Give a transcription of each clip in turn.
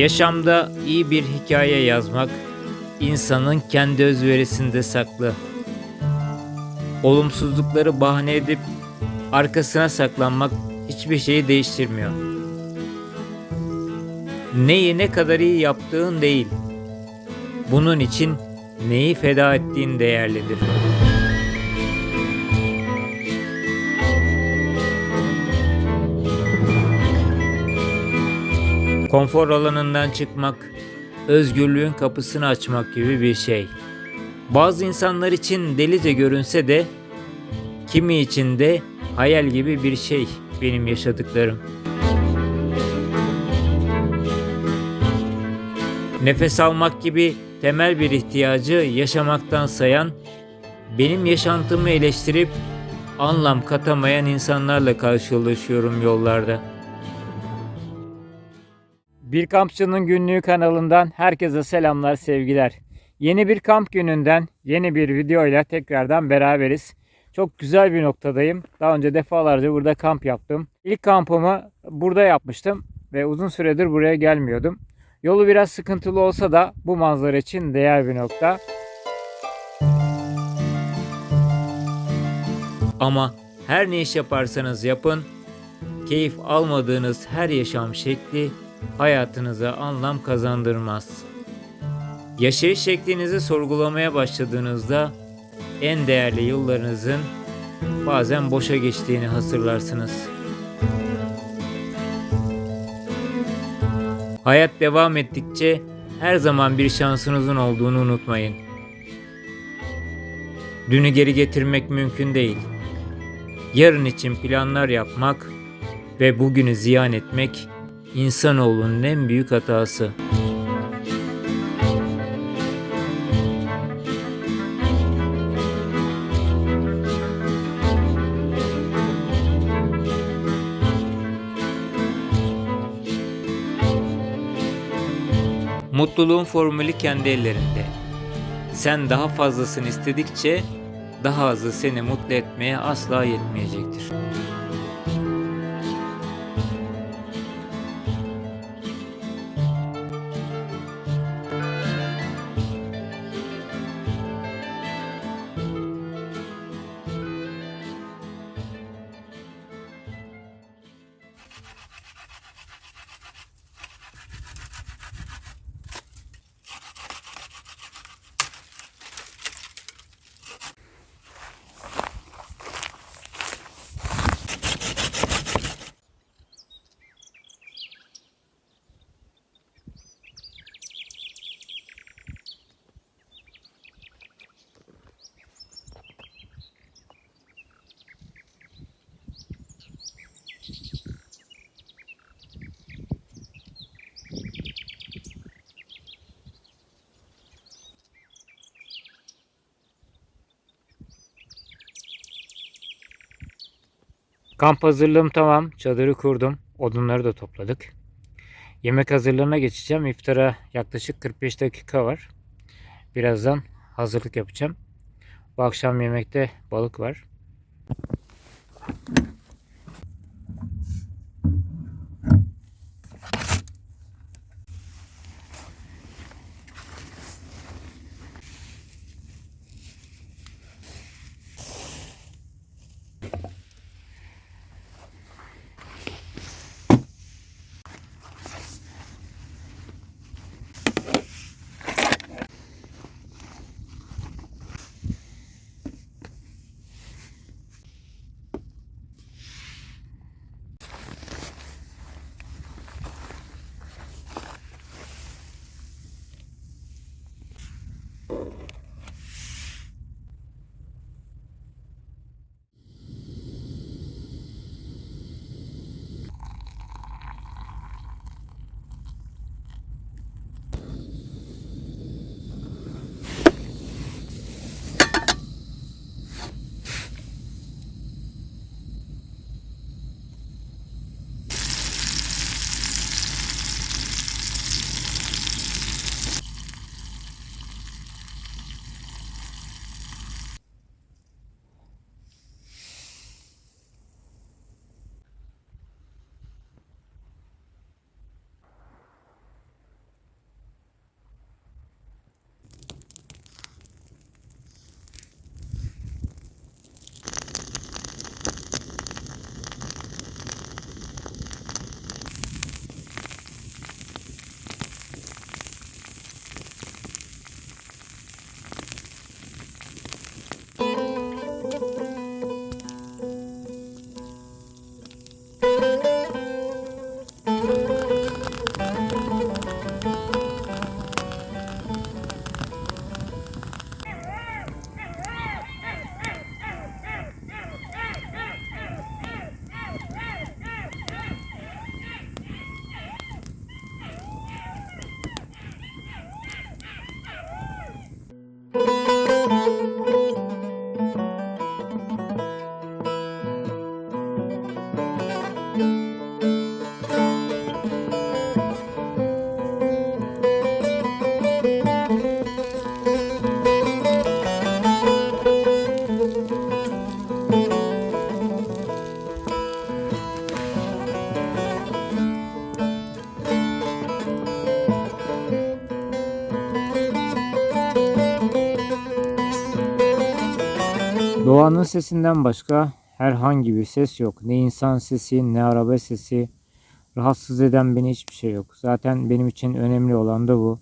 Yaşamda iyi bir hikaye yazmak insanın kendi özverisinde saklı. Olumsuzlukları bahane edip arkasına saklanmak hiçbir şeyi değiştirmiyor. Neyi ne kadar iyi yaptığın değil. Bunun için neyi feda ettiğin değerlidir. Konfor alanından çıkmak, özgürlüğün kapısını açmak gibi bir şey. Bazı insanlar için delice görünse de kimi için de hayal gibi bir şey benim yaşadıklarım. Nefes almak gibi temel bir ihtiyacı yaşamaktan sayan, benim yaşantımı eleştirip anlam katamayan insanlarla karşılaşıyorum yollarda. Bir Kampçının Günlüğü kanalından herkese selamlar, sevgiler. Yeni bir kamp gününden yeni bir videoyla tekrardan beraberiz. Çok güzel bir noktadayım. Daha önce defalarca burada kamp yaptım. İlk kampımı burada yapmıştım ve uzun süredir buraya gelmiyordum. Yolu biraz sıkıntılı olsa da bu manzara için değer bir nokta. Ama her ne iş yaparsanız yapın, keyif almadığınız her yaşam şekli hayatınıza anlam kazandırmaz. Yaşayış şeklinizi sorgulamaya başladığınızda en değerli yıllarınızın bazen boşa geçtiğini hatırlarsınız. Hayat devam ettikçe her zaman bir şansınızın olduğunu unutmayın. Dünü geri getirmek mümkün değil. Yarın için planlar yapmak ve bugünü ziyan etmek insanoğlunun en büyük hatası. Mutluluğun formülü kendi ellerinde. Sen daha fazlasını istedikçe daha azı seni mutlu etmeye asla yetmeyecektir. Kamp hazırlığım tamam. Çadırı kurdum. Odunları da topladık. Yemek hazırlığına geçeceğim. İftara yaklaşık 45 dakika var. Birazdan hazırlık yapacağım. Bu akşam yemekte balık var. Doğanın sesinden başka herhangi bir ses yok. Ne insan sesi, ne araba sesi. Rahatsız eden beni hiçbir şey yok. Zaten benim için önemli olan da bu.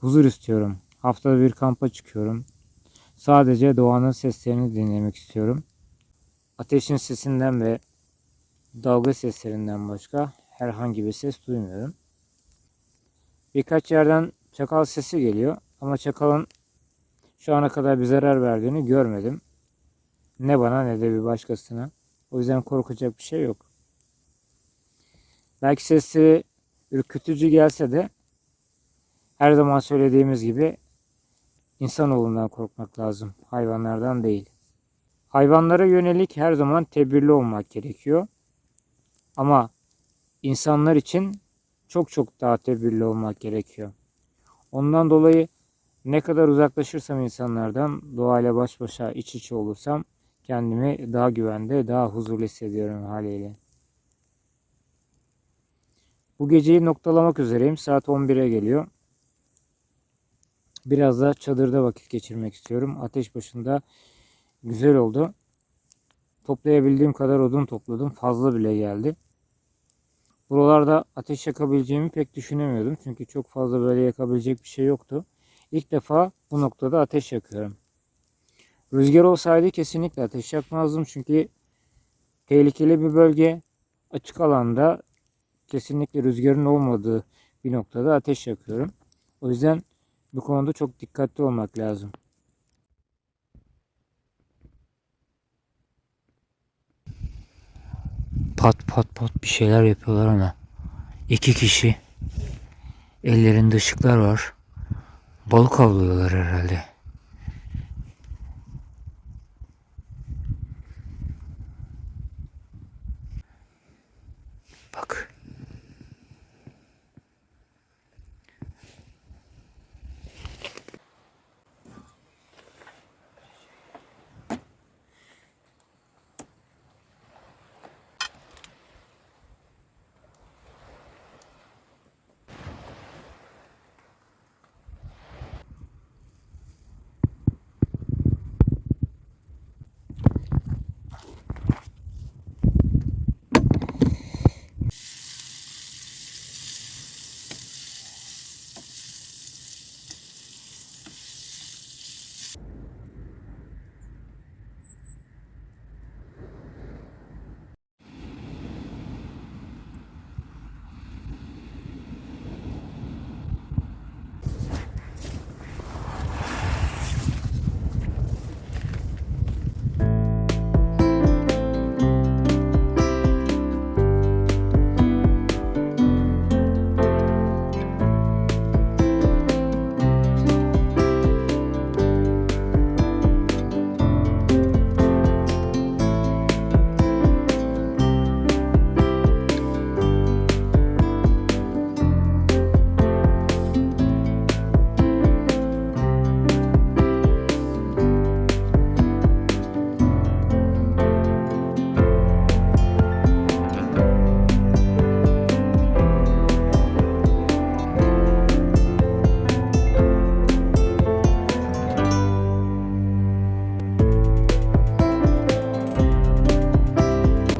Huzur istiyorum. Haftada bir kampa çıkıyorum. Sadece doğanın seslerini dinlemek istiyorum. Ateşin sesinden ve dalga seslerinden başka herhangi bir ses duymuyorum. Birkaç yerden çakal sesi geliyor ama çakalın şu ana kadar bir zarar verdiğini görmedim. Ne bana ne de bir başkasına. O yüzden korkacak bir şey yok. Belki sesi ürkütücü gelse de her zaman söylediğimiz gibi insanoğlundan korkmak lazım. Hayvanlardan değil. Hayvanlara yönelik her zaman tedbirli olmak gerekiyor. Ama insanlar için çok çok daha tedbirli olmak gerekiyor. Ondan dolayı ne kadar uzaklaşırsam insanlardan, doğayla baş başa iç içe olursam kendimi daha güvende, daha huzurlu hissediyorum haliyle. Bu geceyi noktalamak üzereyim. Saat 11'e geliyor. Biraz da çadırda vakit geçirmek istiyorum. Ateş başında güzel oldu. Toplayabildiğim kadar odun topladım. Fazla bile geldi. Buralarda ateş yakabileceğimi pek düşünemiyordum. Çünkü çok fazla böyle yakabilecek bir şey yoktu. İlk defa bu noktada ateş yakıyorum. Rüzgar olsaydı kesinlikle ateş yakmazdım. Çünkü tehlikeli bir bölge. Açık alanda kesinlikle rüzgarın olmadığı bir noktada ateş yakıyorum. O yüzden bu konuda çok dikkatli olmak lazım. Pat pat pat bir şeyler yapıyorlar ama iki kişi ellerinde ışıklar var. Balık avlıyorlar herhalde.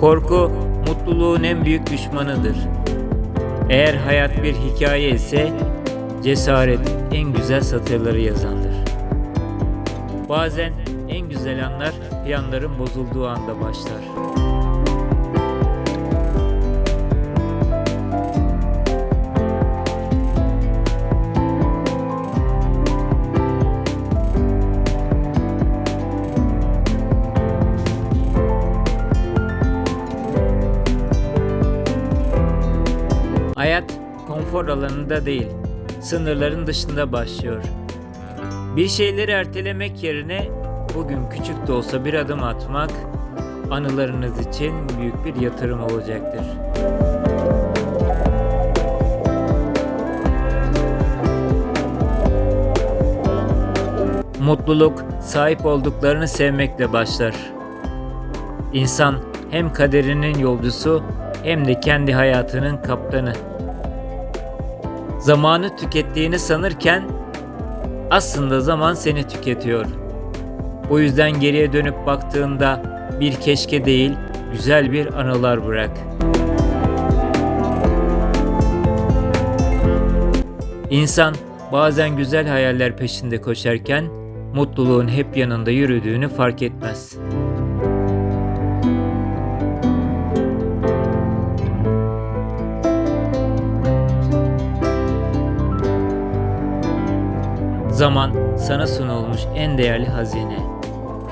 Korku mutluluğun en büyük düşmanıdır. Eğer hayat bir hikaye ise cesaret en güzel satırları yazandır. Bazen en güzel anlar planların bozulduğu anda başlar. Konfor alanında değil, sınırların dışında başlıyor. Bir şeyleri ertelemek yerine bugün küçük de olsa bir adım atmak anılarınız için büyük bir yatırım olacaktır. Mutluluk sahip olduklarını sevmekle başlar. İnsan hem kaderinin yolcusu hem de kendi hayatının kaptanı. Zamanı tükettiğini sanırken aslında zaman seni tüketiyor. O yüzden geriye dönüp baktığında bir keşke değil, güzel bir anılar bırak. İnsan bazen güzel hayaller peşinde koşarken mutluluğun hep yanında yürüdüğünü fark etmez. Zaman sana sunulmuş en değerli hazine.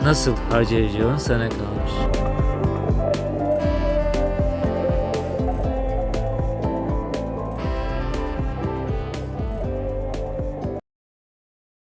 Nasıl harcayacağın sana kalmış.